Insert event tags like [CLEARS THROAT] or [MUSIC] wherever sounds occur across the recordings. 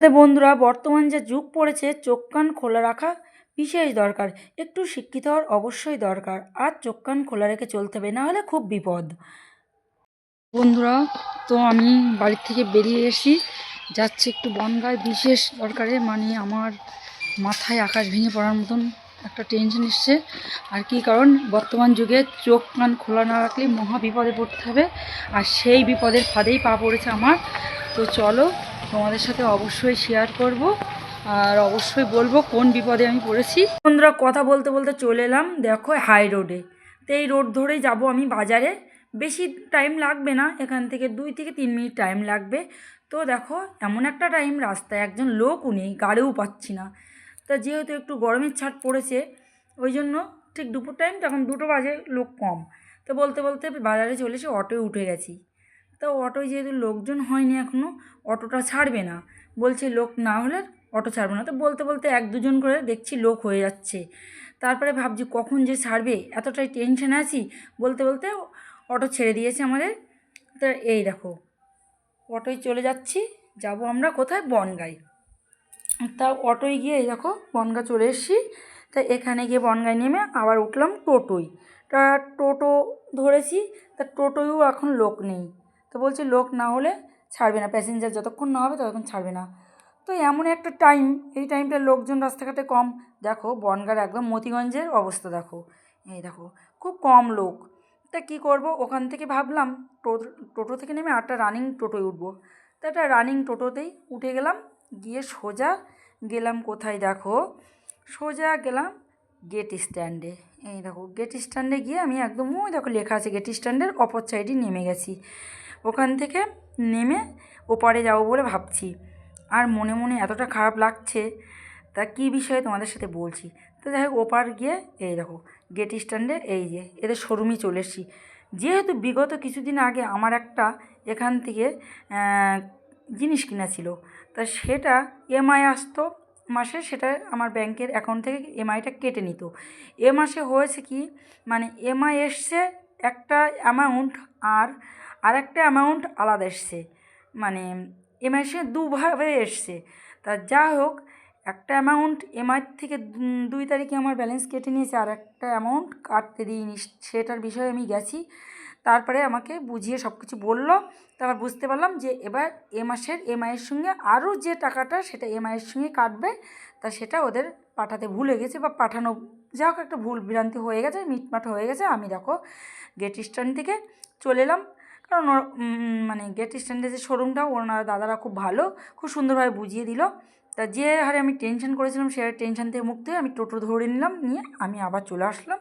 বন্ধুরা, বর্তমান যে যুগ পড়েছে, চোখ কান খোলা রাখা বিশেষ দরকার। একটু শিক্ষিত হওয়ার অবশ্যই দরকার। আর চোখ কান খোলা রেখে চলতে হবে নাহলে খুব বিপদ। বন্ধুরা, তো আমি বাড়ির থেকে বেরিয়ে এসি যাচ্ছি একটু বনগায়, বিশেষ দরকারে মানে আমার মাথায় আকাশ ভেঙে পড়ার মতন একটা টেনশন এসছে। আর কি কারণ, বর্তমান যুগে চোখ কান খোলা না রাখলে মহা বিপদে পড়তে হবে। আর সেই বিপদের ফাঁদেই পা পড়েছে আমার। তো চলো তোমাদের সাথে অবশ্যই শেয়ার করব আর অবশ্যই বলব কোন বিপদে আমি পড়েছি। বন্ধুরা, কথা বলতে বলতে চলে এলাম দেখো হাই রোডে তো এই রোড ধরেই যাব আমি বাজারে। বেশি টাইম লাগবে না, এখান থেকে দুই থেকে তিন মিনিট টাইম লাগবে। তো দেখো, এমন একটা টাইম রাস্তায় একজন লোকও নেই গাড়িও পাচ্ছি না। তা যেহেতু একটু গরমের ছাট পড়েছে, ওই জন্য ঠিক দুপুর টাইম তখন দুটো বাজে, লোক কম। তো বলতে বলতে বাজারে চলে এসে অটোয় উঠে গেছি। তো অটোয় যেহেতু লোকজন হয়নি এখনও অটোটা ছাড়বে না। বলছে লোক না হলে অটো ছাড়বে না। তো বলতে বলতে এক দুজন করে দেখছি লোক হয়ে যাচ্ছে। তারপরে ভাবছি কখন যে ছাড়বে? এতটাই টেনশনে আছি। বলতে বলতে অটো ছেড়ে দিয়েছে আমাদের। তো এই দেখো, অটোয় চলে যাচ্ছি। যাব আমরা কোথায়? বনগাই তা অটোয় গিয়ে এই দেখো, বনগা চলে এসেছি। তা এখানে গিয়ে বনগায় নেমে আবার উঠলাম টোটোয়। তা টোটো ধরেছি। তা টোটোয়ও এখন লোক নেই। তো বলছে, লোক না হলে ছাড়বে না প্যাসেঞ্জার যতক্ষণ না হবে ততক্ষণ ছাড়বে না। তো এমন একটা টাইম এই টাইমটা লোকজন রাস্তাঘাটে কম। দেখো, বনগার একদম মতিগঞ্জের অবস্থা, দেখো। এই দেখো, খুব কম লোক। তা কী করব? ওখান থেকে ভাবলাম, টোটো থেকে নেমে একটা রানিং টোটোয় উঠবো। তা একটা রানিং টোটোতেই উঠে গেলাম, গিয়ে সোজা গেলাম কোথায়, দেখো? সোজা গেলাম গেট স্ট্যান্ডে এই দেখো গেট স্ট্যান্ডে গিয়ে আমি একদম, ওই দেখো লেখা আছে গেট স্ট্যান্ডের অপর সাইডে নেমে গেছি। ওখান থেকে নেমে ওপারে যাব বলে ভাবছি। আর মনে মনে এতটা খারাপ লাগছে, তা কী বিষয়ে তোমাদের সাথে বলছি? তো যাই হোক, ওপার গিয়ে এই দেখো গেট স্ট্যান্ডে এই যে, এদের শোরুমে চলে এসেছি। যেহেতু বিগত কিছুদিন আগে আমার একটা এখান থেকে জিনিস কিনা ছিল, তা সেটা এমআই আসতো মাসে, সেটা আমার ব্যাংকের অ্যাকাউন্ট থেকে এমআইটা কেটে নিত। এ মাসে হয়েছে কি মানে এমআই এসছে একটা অ্যামাউন্ট আর আরেকটা অ্যামাউন্ট আলাদা এসছে। মানে এমআই সে দুভাবে এসছে। তা যা হোক, একটা অ্যামাউন্ট এমআই থেকে দুই তারিখে আমার ব্যালেন্স কেটে নিয়েছে, আর একটা অ্যামাউন্ট কাটতে দিইনি, সেটার বিষয়ে আমি গেছি। তারপরে আমাকে বুঝিয়ে সব কিছু বলল তারপর বুঝতে পারলাম যে এবার এ মাসের এমআইয়ের সঙ্গে আরও যে টাকাটা সেটা এমআইয়ের সঙ্গে কাটবে, তা সেটা ওদের পাঠাতে ভুলে গেছে বা পাঠানো যা হোক একটা ভুল ভ্রান্তি হয়ে গেছে, মিটমাট হয়ে গেছে, আমি দেখো গেট স্ট্যান্ড থেকে চলে এলাম। কারণ মানে গেট স্ট্যান্ডে যে শোরুমটা ওনারা দাদারা খুব ভালো, খুব সুন্দরভাবে বুঝিয়ে দিল। তা যে হারে আমি টেনশন করেছিলাম, সে টেনশন থেকে মুক্ত হয়ে আমি টোটো ধরে নিলাম, নিয়ে আমি আবার চলে আসলাম।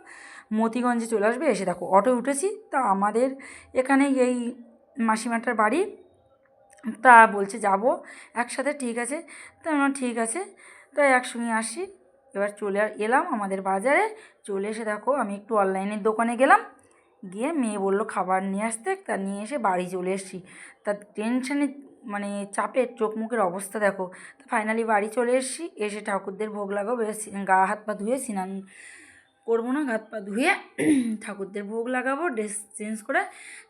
মতিগঞ্জে চলে আসবে, এসে দেখো অটো উঠেছি। তা আমাদের এখানে এই মাসিমাটার বাড়ি। তা বলছে, যাব, একসাথে ঠিক আছে। তা আমার ঠিক আছে। তাই একসঙ্গে আসি, এবার চলে এলাম আমাদের বাজারে। চলে এসে দেখো, আমি একটু অনলাইনের দোকানে গেলাম। গিয়ে মেয়ে বলল, খাবার নিয়ে আসতে, তা নিয়ে এসে বাড়ি চলে এসেছি। তার টেনশানে মানে চাপে চোখ মুখের অবস্থা দেখো। তো ফাইনালি বাড়ি চলে এসেছি, এসে ঠাকুরদের ভোগ লাগাবো গা হাত পা ধুয়ে স্নান করব না হাত পা ধুয়ে [CLEARS THROAT] ঠাকুরদের ভোগ লাগাবো, ড্রেস চেঞ্জ করে।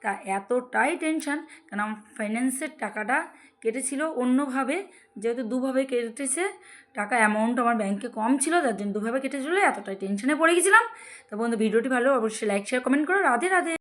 তা এতটাই টেনশান, কেন আমার ফাইন্যান্সের টাকাটা কেটেছিল অন্যভাবে, যেহেতু দুভাবে কেটেছে, টাকা অ্যামাউন্ট আমার ব্যাংকে কম ছিল, তার জন্য দুভাবে কেটেছিল, এতটাই টেনশানে পড়ে গেছিলাম। তা বন্ধু, ভিডিওটি ভালো অবশ্যই লাইক শেয়ার কমেন্ট করো। রাধে রাধে।